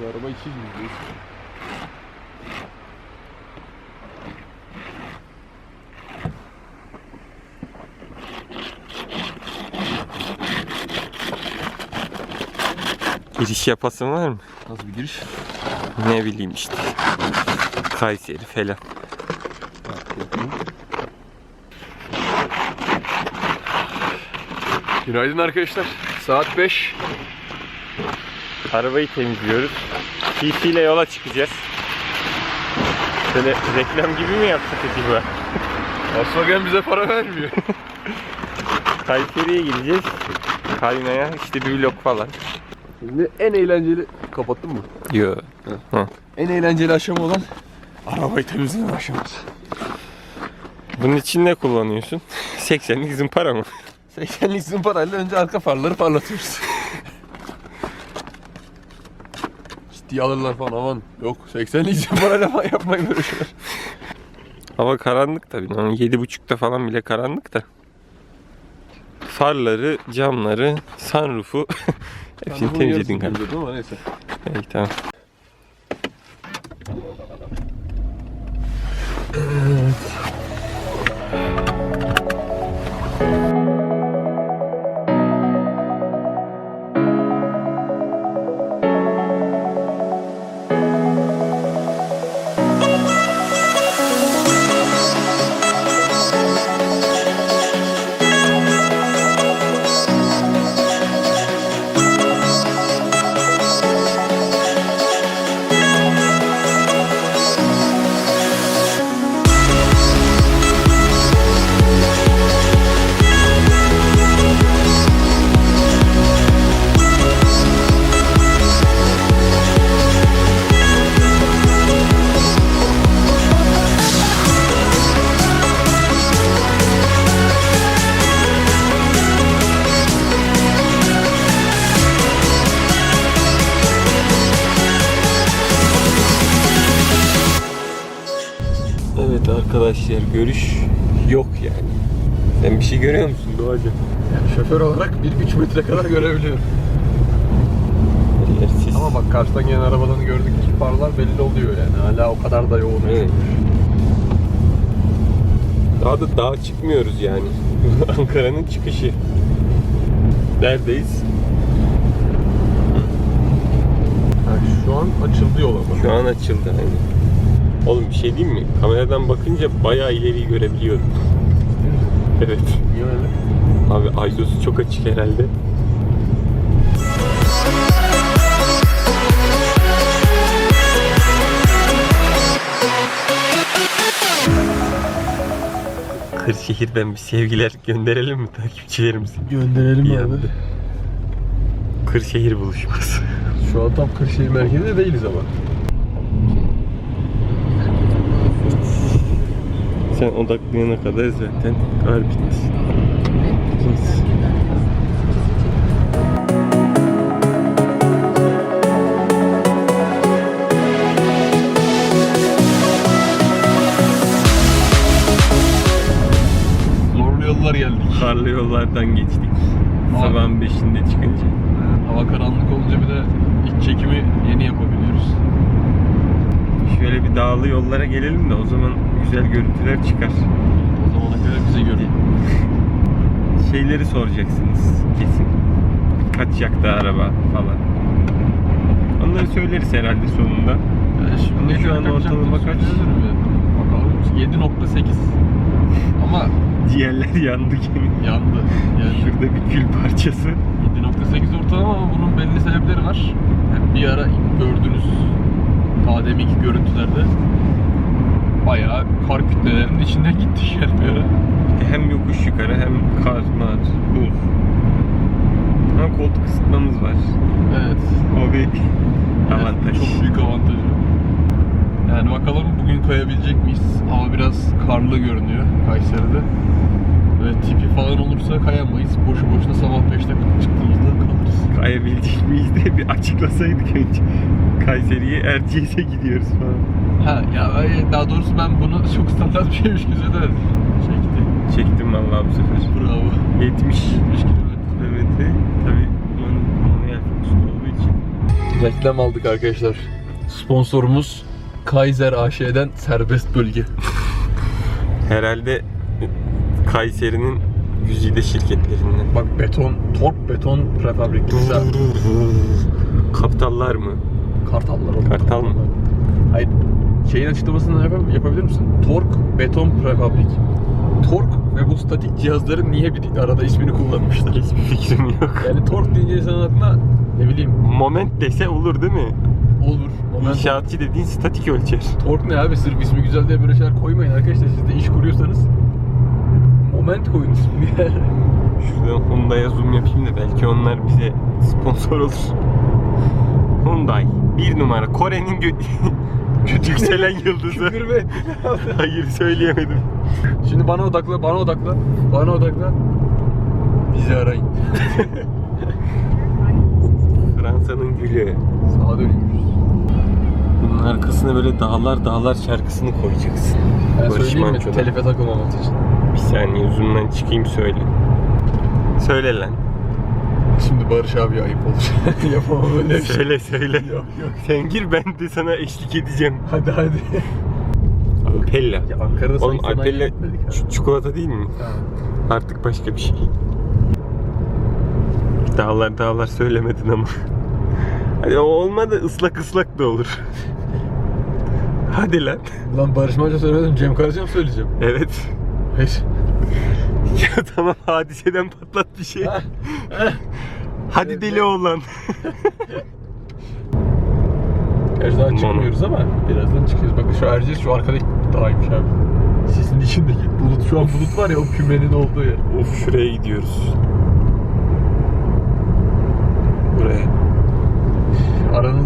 Bu araba içi gibi değil. Giriş yapasın var mı? Nasıl bir giriş? Ne bileyim işte. Kayseri falan. Günaydın arkadaşlar. Saat 5. Arabayı temizliyoruz. TC ile yola çıkacağız. Böyle reklam gibi mi yaptık acaba? Volkswagen bize para vermiyor. Kayseri'ye gideceğiz. Kaynaya işte bir vlog falan. Şimdi en eğlenceli... Kapattın mı? Yo. En eğlenceli aşama olan arabayı temizleme aşaması. Bunun için ne kullanıyorsun? 80'lik zımpara mı? 80'lik zımparayla önce arka farları parlatıyoruz. Ciddiye alırlar falan aman. Yok 80'lik zımparayla falan yapmayın böyle şeyler. Hava karanlık tabii. Yani 7.30'da falan bile karanlık da. Farları, camları, sunroof'u hepsini temizledin galiba. Neyse. İyi tamam. Evet arkadaşlar görüş yok yani. Sen bir şey görüyor musun Doğacı? Yani şoför olarak 1-3 metre kadar görebiliyorum. Yersiz. Ama bak karşıdan gelen arabadan gördük ki farlar belli oluyor yani. Hala o kadar da yoğun. Evet. Daha da dağa çıkmıyoruz yani. Ankara'nın çıkışı. Neredeyiz? Yani şu an açıldı yol ama. Şu an açıldı hani. Oğlum bir şey diyeyim mi? Kameradan bakınca bayağı ileriyi görebiliyorum. Evet. Niye öyle? Abi ayzosu çok açık herhalde. Kırşehir'den bir sevgiler gönderelim mi takipçilerimize? Gönderelim İyi abi. Kırşehir buluşması. Şu an tam Kırşehir merkezinde değiliz ama. Sen odaklayana kadar zaten kar bitti. Neyse. Yollar geldik. Karlı yollardan geçtik. Abi. Sabahın 5'inde çıkınca. Hava karanlık olunca bir de iç çekimi yeni yapabiliyoruz. Şöyle bir dağlı yollara gelelim de o zaman güzel görüntüler çıkar. O zamana kadar bize görün. Şeyleri soracaksınız kesin. Kaç yaktı araba falan. Onları söyleriz herhalde sonunda. Şimdi Şu an ortalama kaç? Bakalım 7.8 Ama Ciğerler yandı gibi. yandı. Yani Şurada bir kül parçası. 7.8 ortalama ama bunun belli sebepleri var. Yani bir ara daha deminki görüntülerde bayağı kar kütlelerinin içinden gittik yani bir ara. Hem yokuş yukarı hem kar, mar, buz. Ama koltuk ısıtmamız var. Evet. O bir Evet, avantaj. Çok büyük avantajı. Yani bakalım bugün kayabilecek miyiz? Hava biraz karlı görünüyor Kayseri'de. Ve tipi falan olursa kayamayız. Boşu boşuna sabah 5'te çıktığımızda kalırız. Kayabilecek miyiz diye bir açıklasaydık önce. Kayseri'ye Erciyes'e gidiyoruz falan. Ha ya daha doğrusu ben bunu çok standart bir şeymiş gibi söylemedim. Çekti. Çektim vallahi bu sefer. Bravo. 70 70 kilometre. kilometre. Tabii man- manuel fokusta olduğu için. Reklam aldık arkadaşlar. Sponsorumuz Kaiser AŞ'den serbest bölge. Herhalde Kayseri'nin güzide şirketlerinden. Bak beton, tork beton prefabrik. Mesela Kaptallar mı? Kartallar. oğlum. Kartal mı? Hayır. Şeyin açıklamasını yap- yapabilir misin? Tork beton prefabrik. Tork ve bu statik cihazların niye bir arada ismini kullanmışlar? Hiçbir fikrim yok. Yani tork deyince insanın aklına ne bileyim Moment dese olur değil mi? olur. Moment İnşaatçı dediğin statik ölçer. Tork ne abi? Sırf ismi güzel diye böyle şeyler koymayın arkadaşlar. Siz de iş kuruyorsanız moment koyun ismini yani. Şuradan Hyundai'ya zoom yapayım da belki onlar bize sponsor olur. Hyundai. Bir numara. Kore'nin gö- yükselen yıldızı. Küfür mü ettin? Hayır söyleyemedim. Şimdi bana odakla, bana odakla, bana odakla. Bizi arayın. Fransa'nın gülü. Sağa dönüyoruz. Bunun arkasına böyle dağlar dağlar şarkısını koyacaksın. Ben Barış söyleyeyim mi? Manço'da. Telife takılmamak için. Bir saniye zoom'dan çıkayım söyle. Söyle lan. Şimdi Barış abi ayıp olur. Yapamam öyle bir şey. Söyle söyle. Yok yok. Sen gir ben de sana eşlik edeceğim. Hadi hadi. Ampella. Ya Ankara'da Oğlum sanki sanayiye Alpella gitmedik ha. ç- çikolata değil mi? Ha. Artık başka bir şey. Dağlar dağlar söylemedin ama. Hadi o olmadı ıslak ıslak da olur. Hadi lan. Lan Barış Manço söylemedim, Cem Karaca mı söyleyeceğim? Evet. Hayır. Ya tamam hadiseden patlat bir şey. Hadi deli oğlan. Gerçi daha çıkmıyoruz ama birazdan çıkıyoruz. Bakın şu Erciyes şu arkadaki dağıymış abi. Sisin içindeki bulut şu an bulut var ya o kümenin olduğu yer. Of şuraya gidiyoruz.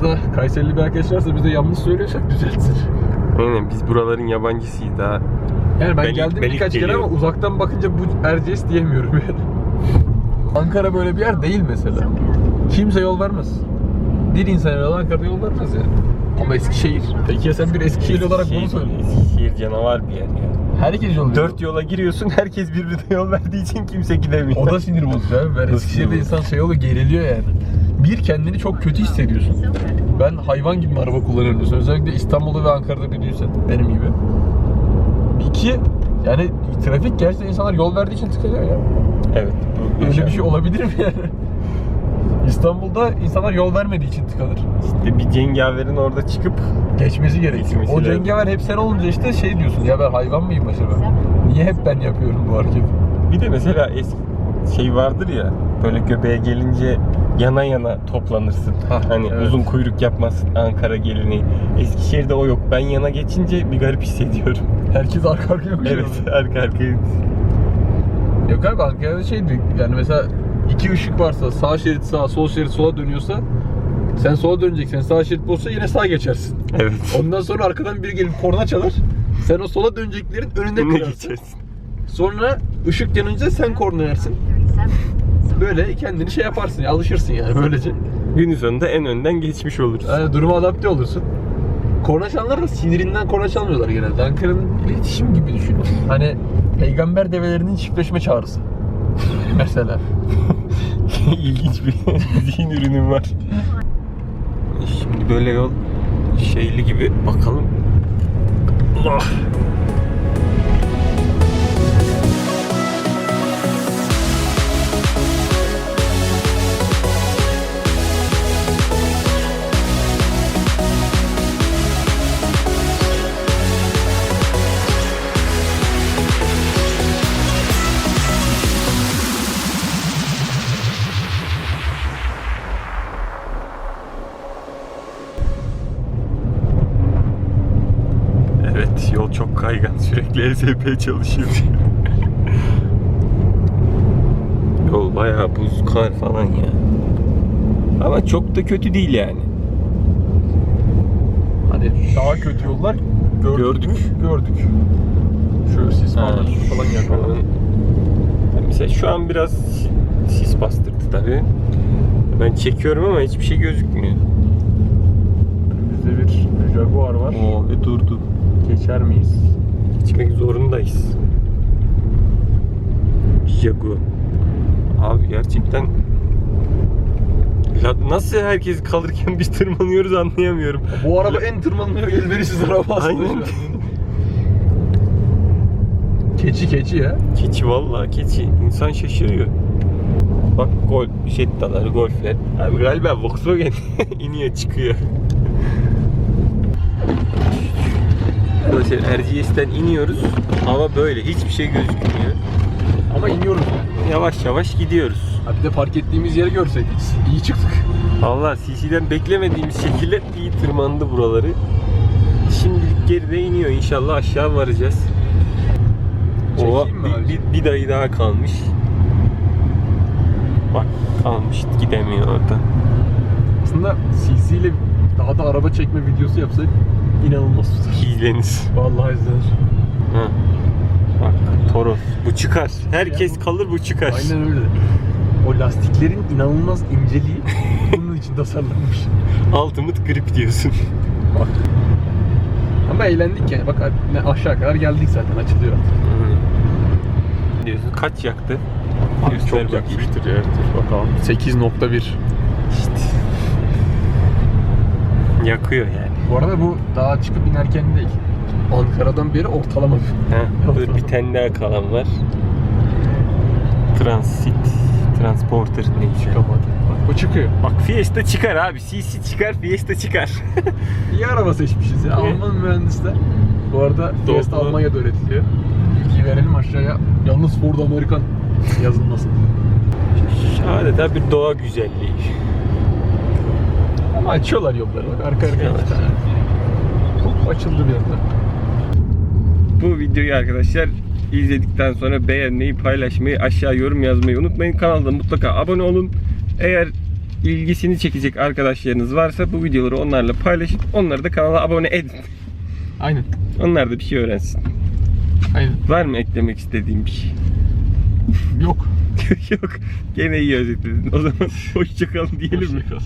Aranızda Kayserili bir arkadaş varsa bize yanlış söylüyorsak düzeltsin. Aynen biz buraların yabancısıyız daha. Yani ben, Ben geldim ben birkaç kere ama uzaktan bakınca bu Erciyes diyemiyorum yani. Ankara böyle bir yer değil mesela. Kimse yol vermez. Bir insan yol Ankara'da yol vermez yani. Ama Eskişehir. Peki ya sen bir Eskişehirli olarak bunu söyle. Eskişehir canavar bir yer ya. Herkes yol veriyor. Dört yola giriyorsun herkes birbirine yol verdiği için kimse gidemiyor. O da sinir bozucu abi. Ben Eskişehir'de insan şey oluyor geriliyor yani. Bir kendini çok kötü hissediyorsun. Ben hayvan gibi araba kullanıyorum diyorsun. Özellikle İstanbul'da ve Ankara'da biliyorsun benim gibi. İki yani trafik gerçekten insanlar yol verdiği için tıkanıyor ya. Evet. Öyle bir şey olabilir mi yani? İstanbul'da insanlar yol vermediği için tıkanır. İşte bir cengaverin orada çıkıp Geçmesi gerekiyor. Geçmesi o lazım. cengaver hep sen olunca işte şey diyorsun ya ben hayvan mıyım acaba? Niye hep ben yapıyorum bu hareketi? bir de mesela eski şey vardır ya böyle göbeğe gelince yana yana toplanırsın. Hah, hani evet. uzun kuyruk yapmazsın Ankara geleneği. Eskişehir'de o yok. Ben yana geçince bir garip hissediyorum. Herkes arka arkaya koşuyor. evet arka arkaya. Yok abi Ankara'da şeydi yani mesela iki ışık varsa sağ şerit sağa sol şerit sola dönüyorsa sen sola döneceksin sağ şerit olsa yine sağa geçersin. Evet. Ondan sonra arkadan biri gelip korna çalar. Sen o sola döneceklerin önünde kırarsın. Sonra ışık yanınca sen korna yersin. Böyle kendini şey yaparsın ya alışırsın yani böylece. Günün sonunda en önden geçmiş oluruz. Yani duruma adapte olursun. Korna çalanlar da sinirinden korna çalmıyorlar genelde. Ankara'nın iletişim gibi düşün. Hani peygamber develerinin çiftleşme çağrısı. Mesela. İlginç bir zihin ürünüm var. Şimdi böyle yol şeyli gibi bakalım. Allah. Yol çok kaygan. Sürekli ESP çalışıyor. yol bayağı buz, kar falan ya. Ama çok da kötü değil yani. Hani daha kötü yollar gördük. Gördük. mü? Gördük. Şöyle sis Ha, falan, şu falan. an- Mesela şu an biraz sis bastırdı tabii. Ben çekiyorum ama hiçbir şey gözükmüyor. Önümüzde bir Jaguar var. Oo ve durdu. Geçer miyiz? Geçmek zorundayız. Jaguar. Abi gerçekten Ya nasıl herkes kalırken biz tırmanıyoruz anlayamıyorum. Bu araba en tırmanmaya elverişsiz araba aslında. Aynen. Keçi keçi ya. Keçi vallahi keçi. İnsan şaşırıyor. Bak gol, Jetta'lar, golfler. Abi galiba Volkswagen iniyor çıkıyor. Arkadaşlar RGS'ten iniyoruz. Hava böyle hiçbir şey gözükmüyor. Ama iniyoruz yani. Yavaş yavaş gidiyoruz. Ha bir de park ettiğimiz yeri görseydik. İyi çıktık. Allah CC'den beklemediğimiz şekilde iyi tırmandı buraları. Şimdilik geride iniyor. İnşallah aşağı varacağız. Ova bir, bir, bir dayı daha kalmış. Bak kalmış gidemiyor orada. Aslında CC ile daha da araba çekme videosu yapsak inanılmaz tutar. Vallahi izlenir. Ha. Bak Toros. Bu çıkar. Herkes Ya bu- kalır bu çıkar. Aynen öyle. O lastiklerin inanılmaz inceliği bunun için tasarlanmış. Ultimate grip diyorsun. Bak. Ama eğlendik yani. Bak ne aşağı kadar geldik zaten açılıyor. diyorsun. Kaç yaktı? Göster çok bakayım. yakmıştır ya. Bakalım. 8.1. İşte. Yakıyor yani. Bu arada bu dağa çıkıp inerken değil. Ankara'dan beri ortalama bir. Ha, dur bir tane daha kalan var. Transit, transporter neyse. Çıkamadı. Bak bu çıkıyor. Bak Fiesta çıkar abi. CC çıkar, Fiesta çıkar. İyi araba seçmişiz ya. Alman mühendisler. Bu arada Fiesta Doğru. Almanya'da üretiliyor. Bilgiyi verelim aşağıya. Yalnız Ford Amerikan yazılmasın. Adeta bir doğa güzelliği. Ama açıyorlar yolları bak arka arkaya Evet. iki tane. Hop açıldı bir anda. Bu videoyu arkadaşlar izledikten sonra beğenmeyi, paylaşmayı, aşağı yorum yazmayı unutmayın. Kanalda mutlaka abone olun. Eğer ilgisini çekecek arkadaşlarınız varsa bu videoları onlarla paylaşın. Onları da kanala abone edin. Aynen. Onlar da bir şey öğrensin. Aynen. Var mı eklemek istediğim bir şey? Yok. Yok. Gene iyi özetledin. O zaman hoşçakalın diyelim mi? Hoşçakal.